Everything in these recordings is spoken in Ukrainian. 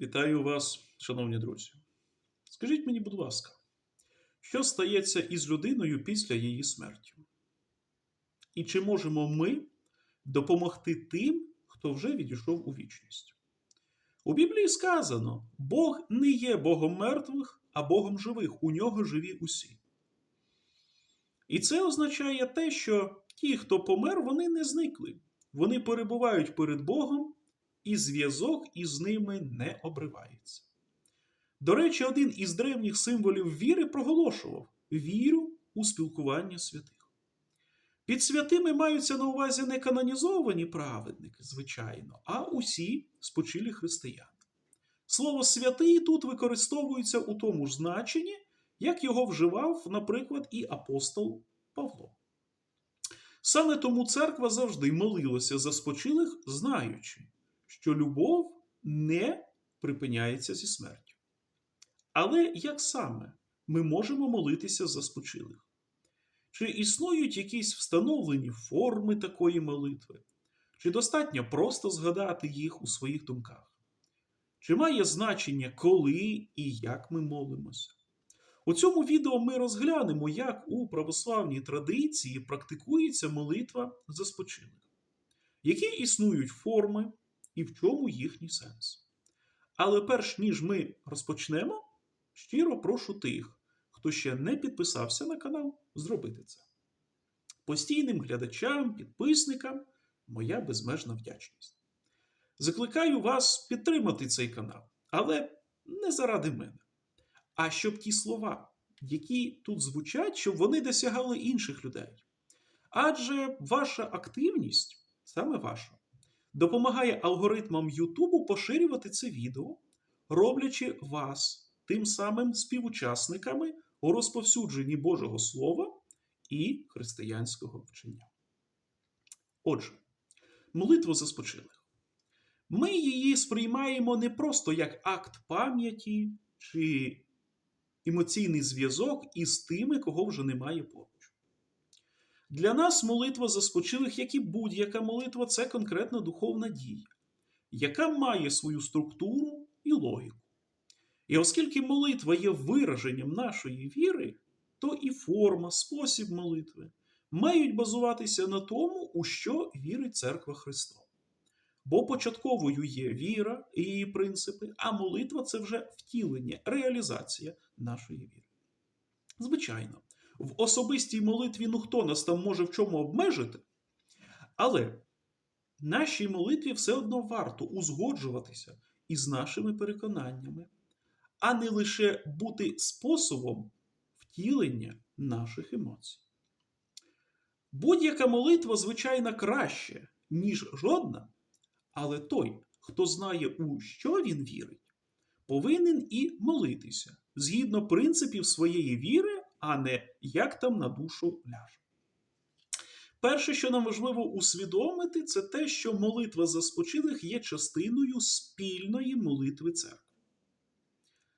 Вітаю вас, шановні друзі. Скажіть мені, будь ласка, що стається із людиною після її смерті? І чи можемо ми допомогти тим, хто вже відійшов у вічність? У Біблії сказано: Бог не є Богом мертвих, а Богом живих. У нього живі усі. І це означає те, що ті, хто помер, вони не зникли. Вони перебувають перед Богом, і зв'язок із ними не обривається. До речі, один із древніх символів віри проголошував віру у спілкування святих. Під святими маються на увазі не канонізовані праведники, звичайно, а усі спочилі християни. Слово святий тут використовується у тому ж значенні, як його вживав, наприклад, і апостол Павло. Саме тому церква завжди молилася за спочилих, знаючи, що любов не припиняється зі смертю. Але як саме ми можемо молитися за спочилих? Чи існують якісь встановлені форми такої молитви? Чи достатньо просто згадати їх у своїх думках? Чи має значення, коли і як ми молимося? У цьому відео ми розглянемо, як у православній традиції практикується молитва за спочилих, які існують форми і в чому їхній сенс. Але перш ніж ми розпочнемо, щиро прошу тих, хто ще не підписався на канал, зробити це. Постійним глядачам, підписникам моя безмежна вдячність. Закликаю вас підтримати цей канал, але не заради мене, а щоб ті слова, які тут звучать, щоб вони досягали інших людей. Адже ваша активність, саме ваша, допомагає алгоритмам Ютубу поширювати це відео, роблячи вас тим самим співучасниками у розповсюдженні Божого Слова і християнського вчення. Отже, молитва за спочилих. Ми її сприймаємо не просто як акт пам'яті чи емоційний зв'язок із тими, кого вже немає поруч. Для нас молитва за спочилих, як і будь-яка молитва, це конкретна духовна дія, яка має свою структуру і логіку. І оскільки молитва є вираженням нашої віри, то і форма, спосіб молитви мають базуватися на тому, у що вірить Церква Христова. Бо початковою є віра і її принципи, а молитва це вже втілення, реалізація нашої віри. Звичайно, в особистій молитві ну хто нас там може в чому обмежити, але нашій молитві все одно варто узгоджуватися із нашими переконаннями, а не лише бути способом втілення наших емоцій. Будь-яка молитва, звичайно, краще, ніж жодна, але той, хто знає, у що він вірить, повинен і молитися згідно принципів своєї віри, а не як там на душу ляже. Перше, що нам важливо усвідомити, це те, що молитва за спочилих є частиною спільної молитви церкви.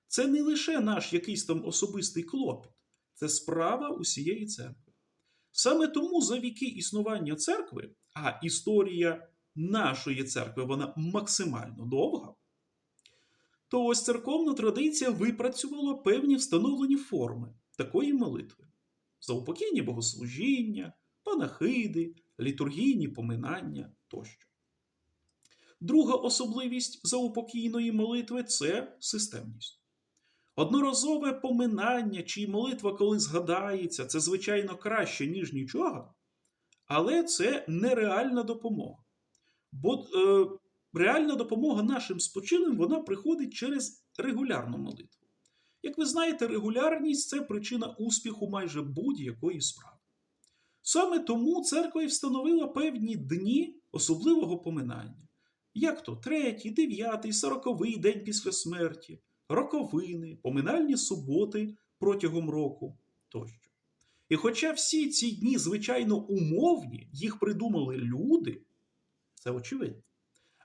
Це не лише наш якийсь там особистий клопіт, це справа усієї церкви. Саме тому за віки існування церкви, а історія нашої церкви вона максимально довга, то ось церковна традиція випрацювала певні встановлені форми такої молитви: заупокійні богослужіння, панахиди, літургійні поминання тощо. Друга особливість заупокійної молитви це системність. Одноразове поминання чи молитва, коли згадається, це, звичайно, краще, ніж нічого, але це нереальна допомога. Бо е, реальна допомога нашим спочилим вона приходить через регулярну молитву. Як ви знаєте, регулярність це причина успіху майже будь-якої справи. Саме тому церква і встановила певні дні особливого поминання, як то третій, дев'ятий, сороковий день після смерті, роковини, поминальні суботи протягом року тощо. І хоча всі ці дні, звичайно, умовні, їх придумали люди, це очевидно.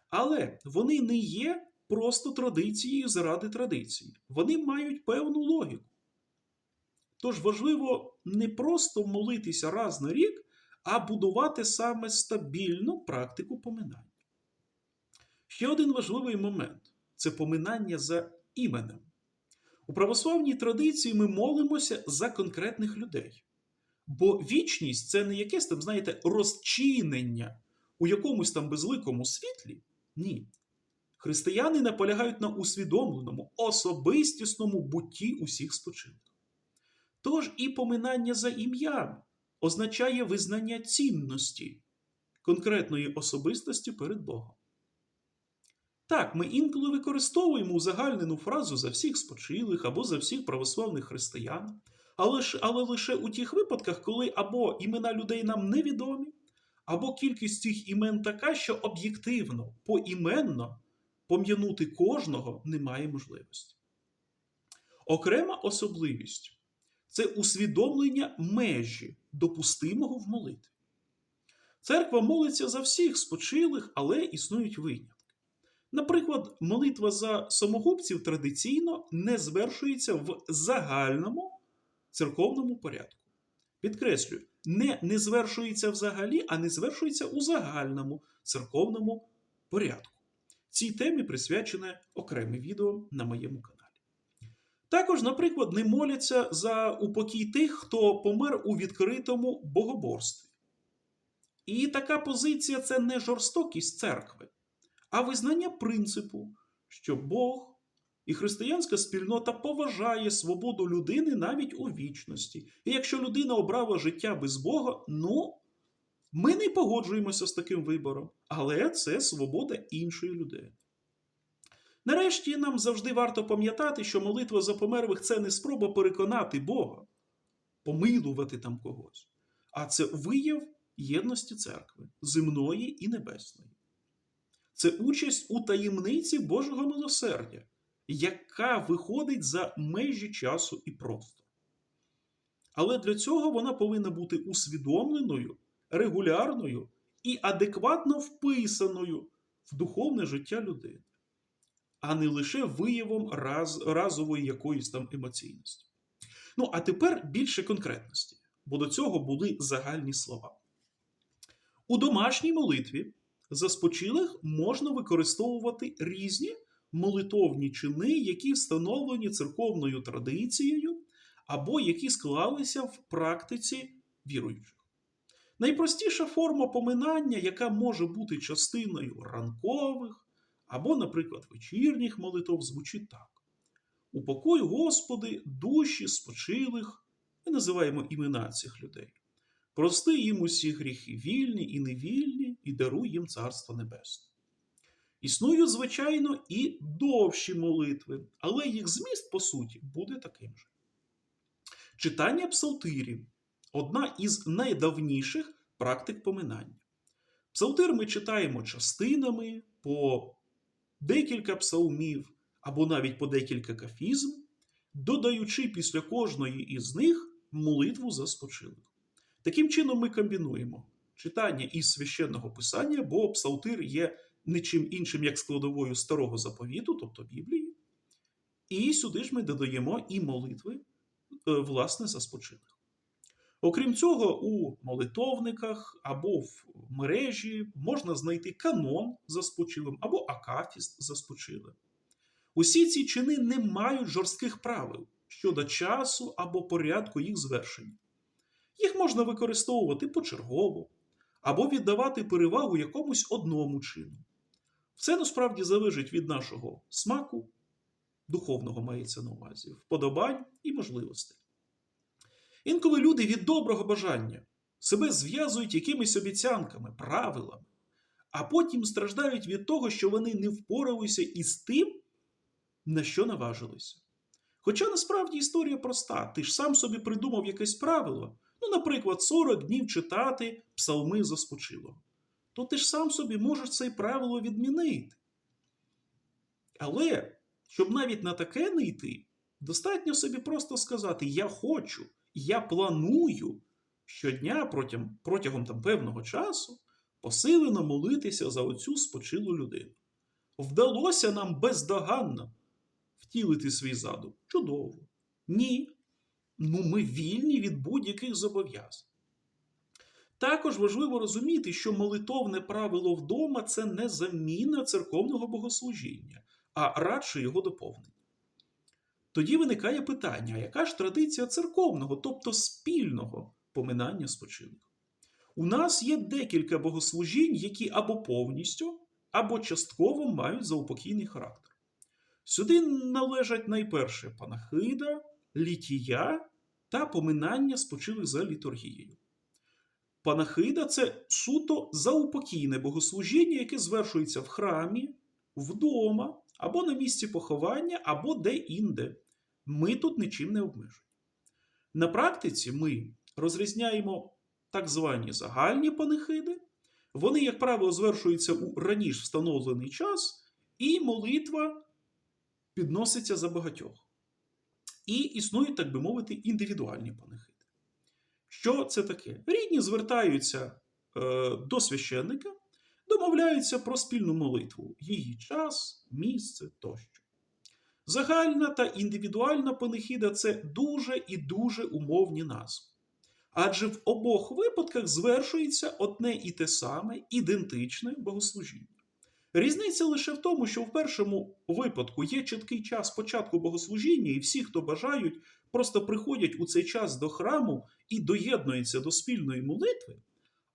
Але вони не є просто традицією заради традиції. Вони мають певну логіку. Тож важливо не просто молитися раз на рік, а будувати саме стабільну практику поминання. Ще один важливий момент. це поминання за іменем. У православній традиції ми молимося за конкретних людей. Бо вічність це не якесь там, знаєте, розчинення у якомусь там безликому світлі. Ні. Християни наполягають на усвідомленому, особистісному бутті усіх спочинків. Тож і поминання за ім'ям означає визнання цінності конкретної особистості перед Богом. Так, ми інколи використовуємо узагальнену фразу за всіх спочилих або за всіх православних християн, але, ж, але лише у тих випадках, коли або імена людей нам невідомі, або кількість цих імен така, що об'єктивно, поіменно пом'янути кожного немає можливості. Окрема особливість це усвідомлення межі допустимого в молитві. Церква молиться за всіх спочилих, але існують винятки. Наприклад, молитва за самогубців традиційно не звершується в загальному церковному порядку. Підкреслюю, не, не звершується взагалі, а не звершується у загальному церковному порядку. Цій темі присвячене окреме відео на моєму каналі. Також, наприклад, не моляться за упокій тих, хто помер у відкритому богоборстві. І така позиція це не жорстокість церкви, а визнання принципу, що Бог і християнська спільнота поважає свободу людини навіть у вічності. І якщо людина обрала життя без Бога, ну, ми не погоджуємося з таким вибором, але це свобода іншої людини. Нарешті нам завжди варто пам'ятати, що молитва за померлих це не спроба переконати Бога, помилувати там когось, а це вияв єдності церкви, земної і небесної. Це участь у таємниці Божого милосердя, яка виходить за межі часу і простору. Але для цього вона повинна бути усвідомленою, регулярною і адекватно вписаною в духовне життя людини, а не лише виявом раз, разової якоїсь там емоційності. Ну, а тепер більше конкретності, бо до цього були загальні слова. У домашній молитві за спочилих можна використовувати різні молитовні чини, які встановлені церковною традицією, або які склалися в практиці віруючих. Найпростіша форма поминання, яка може бути частиною ранкових або, наприклад, вечірніх молитов, звучить так: Упокой, Господи, душі спочилих, ми називаємо імена цих людей. Прости їм усі гріхи вільні і невільні, і даруй їм Царство Небесне. Існують, звичайно, і довші молитви, але їх зміст, по суті, буде таким же. Читання псалтирів одна із найдавніших практик поминання. Псалтир ми читаємо частинами по декілька псалмів або навіть по декілька кафізм, додаючи після кожної із них молитву за спочилих. Таким чином, ми комбінуємо читання із священного писання, бо псалтир є нічим іншим, як складовою старого заповіту, тобто Біблії. І сюди ж ми додаємо і молитви, власне, за спочилих. Окрім цього, у молитовниках або в мережі можна знайти канон за спочилим або акафіст за спочилим. Усі ці чини не мають жорстких правил щодо часу або порядку їх звершення. Їх можна використовувати почергово або віддавати перевагу якомусь одному чину. Все насправді залежить від нашого смаку, духовного мається на увазі, вподобань і можливостей. Інколи люди від доброго бажання себе зв'язують якимись обіцянками, правилами, а потім страждають від того, що вони не впоралися із тим, на що наважилися. Хоча насправді історія проста, ти ж сам собі придумав якесь правило, ну, наприклад, 40 днів читати псалми за спочилом, то ти ж сам собі можеш це правило відмінити. Але, щоб навіть на таке не йти, достатньо собі просто сказати: Я хочу, я планую щодня протягом, протягом там, певного часу посилено молитися за оцю спочилу людину. Вдалося нам бездоганно втілити свій задум. Чудово. Ні. Ну, ми вільні від будь-яких зобов'язань. Також важливо розуміти, що молитовне правило вдома це не заміна церковного богослужіння, а радше його доповнення. Тоді виникає питання: яка ж традиція церковного, тобто спільного поминання спочилих? У нас є декілька богослужінь, які або повністю, або частково мають заупокійний характер. Сюди належать найперше панахида, літія та поминання спочилих за літургією. Панахида це суто заупокійне богослужіння, яке звершується в храмі, вдома, або на місці поховання, або де-інде. Ми тут нічим не обмежені. На практиці ми розрізняємо так звані загальні панихиди. Вони, як правило, звершуються у раніше встановлений час, і молитва підноситься за багатьох. І існують, так би мовити, індивідуальні панихиди. Що це таке? Рідні звертаються е, до священника, домовляються про спільну молитву, її час, місце тощо. Загальна та індивідуальна панихида це дуже і дуже умовні назви. Адже в обох випадках звершується одне і те саме ідентичне богослужіння. Різниця лише в тому, що в першому випадку є чіткий час початку богослужіння, і всі, хто бажають, просто приходять у цей час до храму і доєднуються до спільної молитви.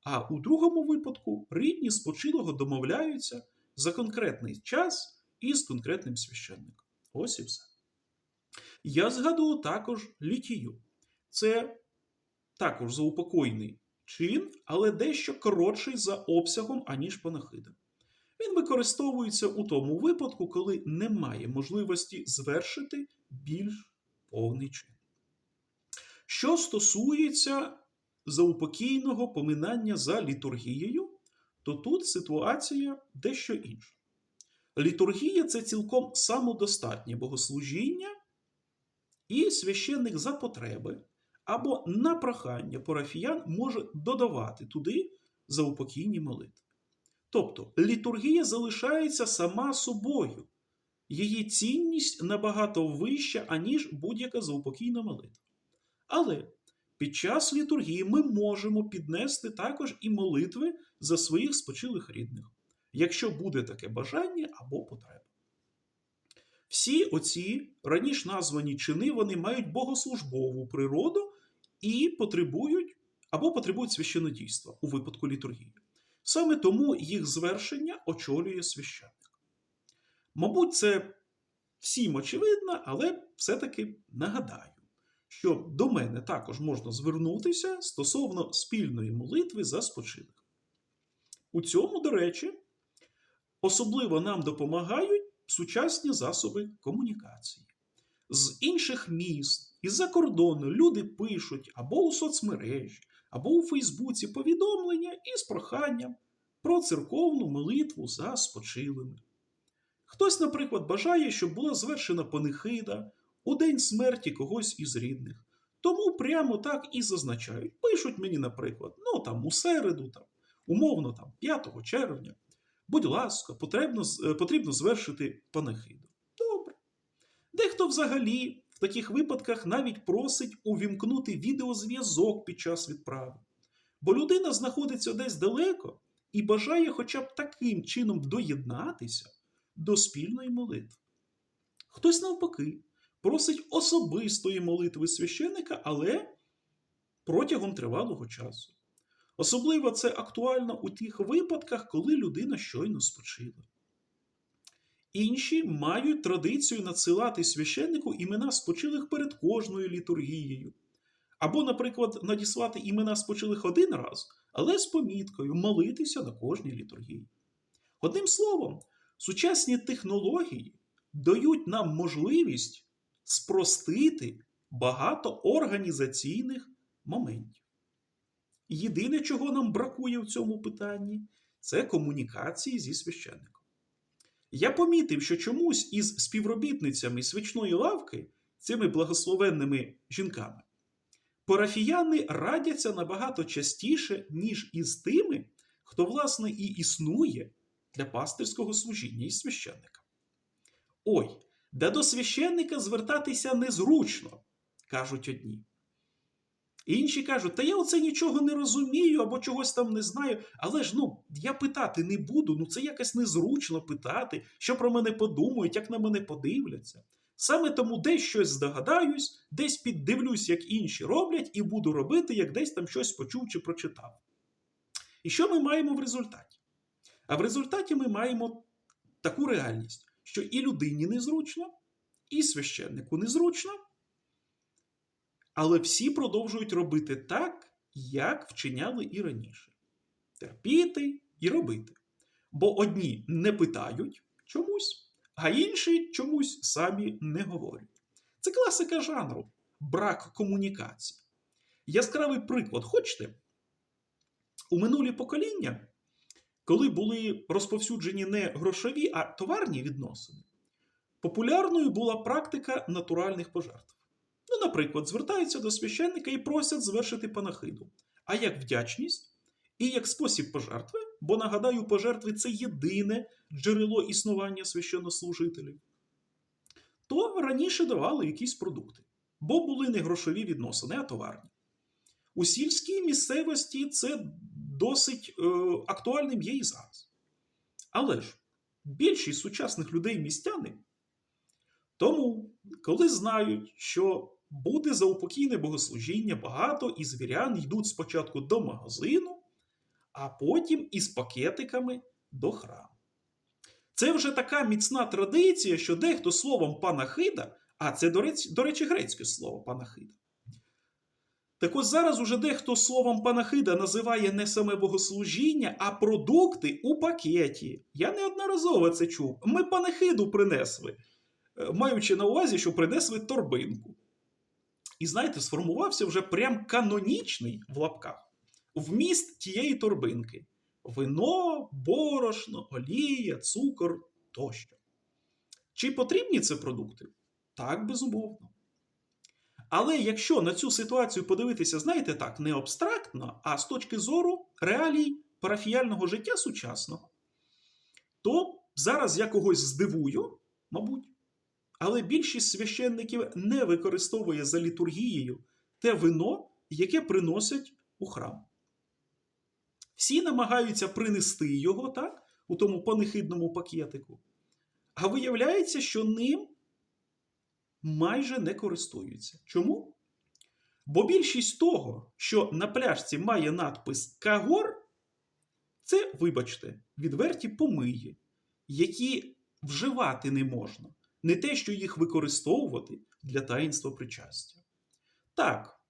А у другому випадку рідні спочилого домовляються за конкретний час і з конкретним священником. Ось і все. Я згадував також літію. Це також заупокойний чин, але дещо коротший за обсягом, аніж панахида. Він використовується у тому випадку, коли немає можливості звершити більш повний чин. Що стосується заупокійного поминання за літургією, то тут ситуація дещо інша. Літургія це цілком самодостатнє богослужіння, і священник за потреби або на прохання парафіян може додавати туди заупокійні молитви. Тобто літургія залишається сама собою, її цінність набагато вища, аніж будь-яка заупокійна молитва. Але під час літургії ми можемо піднести також і молитви за своїх спочилих рідних, якщо буде таке бажання або потреба. Всі оці раніше названі чини вони мають богослужбову природу і потребують або потребують священодійства у випадку літургії. Саме тому їх звершення очолює священник. Мабуть, це всім очевидно, але все-таки нагадаю, що до мене також можна звернутися стосовно спільної молитви за спочилих. У цьому, до речі, особливо нам допомагають сучасні засоби комунікації. З інших міст, із-за кордону люди пишуть або у соцмережі, або у Фейсбуці повідомлення із проханням про церковну молитву за спочилими. Хтось, наприклад, бажає, щоб була звершена панихида у день смерті когось із рідних. Тому прямо так і зазначають. Пишуть мені, наприклад, ну там у середу, там, умовно там, 5 червня. Будь ласка, потрібно, потрібно звершити панихиду. Добре. Дехто взагалі в таких випадках навіть просить увімкнути відеозв'язок під час відправи. Бо людина знаходиться десь далеко і бажає хоча б таким чином доєднатися до спільної молитви. Хтось навпаки просить особистої молитви священника, але протягом тривалого часу. Особливо це актуально у тих випадках, коли людина щойно спочила. Інші мають традицію надсилати священнику імена спочилих перед кожною літургією. Або, наприклад, надіслати імена спочилих один раз, але з поміткою молитися на кожній літургії. Одним словом, сучасні технології дають нам можливість спростити багато організаційних моментів. Єдине, чого нам бракує в цьому питанні, це комунікації зі священником. Я помітив, що чомусь із співробітницями свічної лавки, цими благословенними жінками, парафіяни радяться набагато частіше, ніж із тими, хто, власне, і існує для пастирського служіння і священника. Ой, да до священника звертатися незручно, кажуть одні. Інші кажуть, та я оце нічого не розумію або чогось там не знаю. Але ж ну я питати не буду. Ну це якось незручно питати, що про мене подумають, як на мене подивляться. Саме тому десь щось здогадаюсь, десь піддивлюсь, як інші роблять, і буду робити, як десь там щось почув чи прочитав. І що ми маємо в результаті? А в результаті ми маємо таку реальність, що і людині незручно, і священнику незручно, але всі продовжують робити так, як вчиняли і раніше. Терпіти і робити. Бо одні не питають чомусь, а інші чомусь самі не говорять. Це класика жанру брак комунікації. Яскравий приклад, хочете? У минулі покоління, коли були розповсюджені не грошові, а товарні відносини, популярною була практика натуральних пожертв. Ну, наприклад, звертаються до священника і просять звершити панахиду. А як вдячність і як спосіб пожертви, бо нагадаю, пожертви це єдине джерело існування священнослужителів, то раніше давали якісь продукти, бо були не грошові відносини, а товарні. У сільській місцевості це досить е, актуальним є і зараз. Але ж більшість сучасних людей містяни. Тому, коли знають, що буде заупокійне богослужіння, багато із вірян йдуть спочатку до магазину, а потім із пакетиками до храму. Це вже така міцна традиція, що дехто словом панахида, а це, до речі, до речі, грецьке слово панахида. Так ось зараз уже дехто словом панахида називає не саме богослужіння, а продукти у пакеті. Я неодноразово це чув. Ми панахиду принесли, е, маючи на увазі, що принесли торбинку. І знаєте, сформувався вже прям канонічний в лапках вміст тієї торбинки: вино, борошно, олія, цукор тощо. Чи потрібні це продукти? Так, безумовно. Але якщо на цю ситуацію подивитися, знаєте так, не абстрактно, а з точки зору реалій парафіяльного життя сучасного, то зараз я когось здивую, мабуть, але більшість священників не використовує за літургією те вино, яке приносять у храм. Всі намагаються принести його так, у тому панихидному пакетику. А виявляється, що ним майже не користуються. Чому? Бо більшість того, що на пляшці має надпис Кагор, це, вибачте, відверті помиї, які вживати не можна, не те, що їх використовувати для таїнства причастя. Так,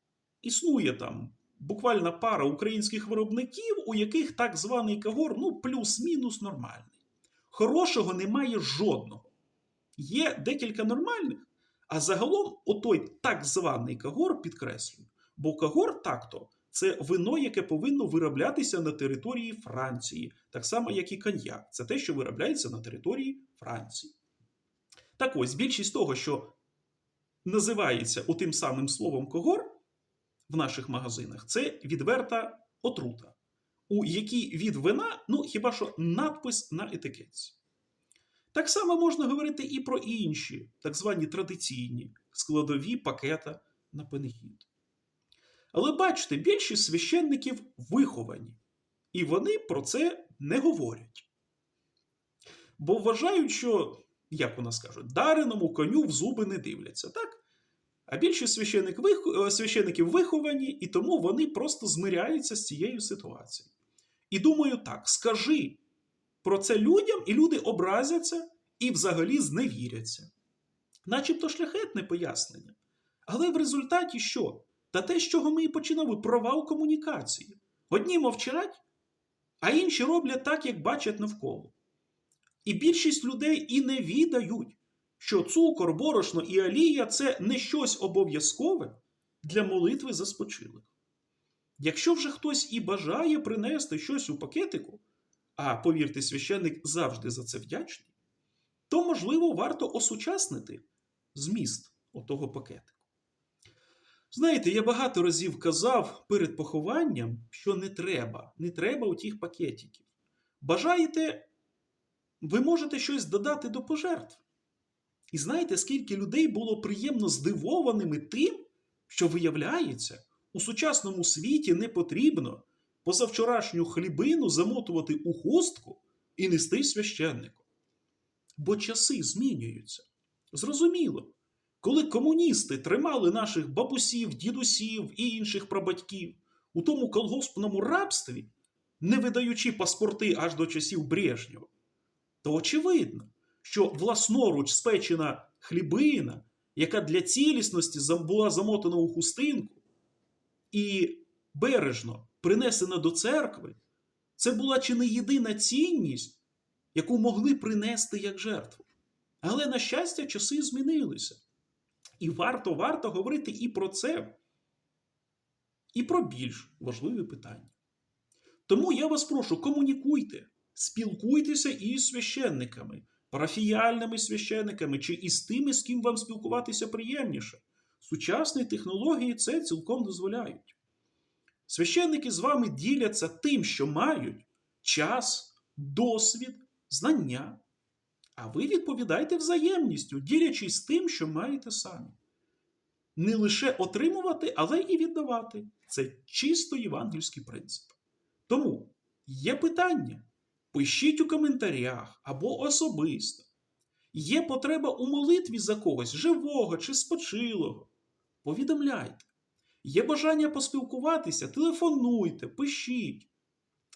існує там буквально пара українських виробників, у яких так званий Кагор ну, плюс-мінус нормальний. Хорошого немає жодного. Є декілька нормальних. А загалом, отой так званий кагор підкреслюю, бо кагор так-то це вино, яке повинно вироблятися на території Франції, так само, як і коньяк. Це те, що виробляється на території Франції. Так ось, більшість того, що називається отим самим словом когор в наших магазинах, це відверта отрута, у якій від вина, ну хіба що надпис на етикетці. Так само можна говорити і про інші, так звані традиційні складові пакета на панихід. Але бачите, більшість священників виховані, і вони про це не говорять. Бо вважають, що, як у нас кажуть, дареному коню в зуби не дивляться, так? А більшість священик, священиків виховані, і тому вони просто змиряються з цією ситуацією. І думаю так: скажи про це людям, і люди образяться і взагалі зневіряться. Начебто шляхетне пояснення. Але в результаті що? Та те, з чого ми і починали провал комунікації. Одні мовчать, а інші роблять так, як бачать навколо. І більшість людей і не відають, що цукор, борошно і олія це не щось обов'язкове для молитви за спочилих. Якщо вже хтось і бажає принести щось у пакетику, а повірте, священник завжди за це вдячний, то, можливо, варто осучаснити зміст отого пакетику. Знаєте, я багато разів казав перед похованням, що не треба, не треба у тих пакетиків. Бажаєте, ви можете щось додати до пожертв. І знаєте, скільки людей було приємно здивованими тим, що виявляється, у сучасному світі не потрібно позавчорашню хлібину замотувати у хустку і нести священнику. Бо часи змінюються. Зрозуміло, коли комуністи тримали наших бабусів, дідусів і інших прабатьків у тому колгоспному рабстві, не видаючи паспорти аж до часів Брежнєва, то очевидно, що власноруч спечена хлібина, яка для цілісності була замотана у хустинку і бережно принесена до церкви, це була чи не єдина цінність, яку могли принести як жертву. Але, на щастя, часи змінилися. І варто варто говорити і про це, і про більш важливі питання. Тому я вас прошу, комунікуйте, спілкуйтеся із священниками, парафіяльними священниками чи із тими, з ким вам спілкуватися приємніше. Сучасні технології це цілком дозволяють. Священники з вами діляться тим, що мають час, досвід, знання. А ви відповідаєте взаємністю, ділячись тим, що маєте самі. Не лише отримувати, але і віддавати. Це чисто євангельський принцип. Тому є питання. Пишіть у коментарях або особисто. Є потреба у молитві за когось живого чи спочилого. Повідомляйте. Є бажання поспілкуватися, телефонуйте, пишіть.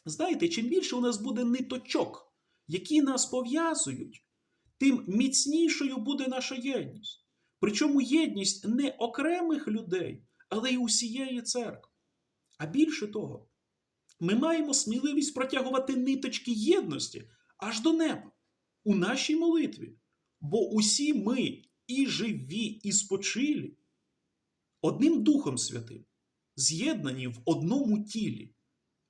Знаєте, чим більше у нас буде ниточок, які нас пов'язують, тим міцнішою буде наша єдність. Причому єдність не окремих людей, але й усієї церкви. А більше того, ми маємо сміливість протягувати ниточки єдності аж до неба у нашій молитві. Бо усі ми і живі, і спочилі, одним Духом Святим, з'єднані в одному тілі,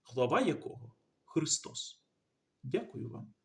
глава якого Христос. Дякую вам.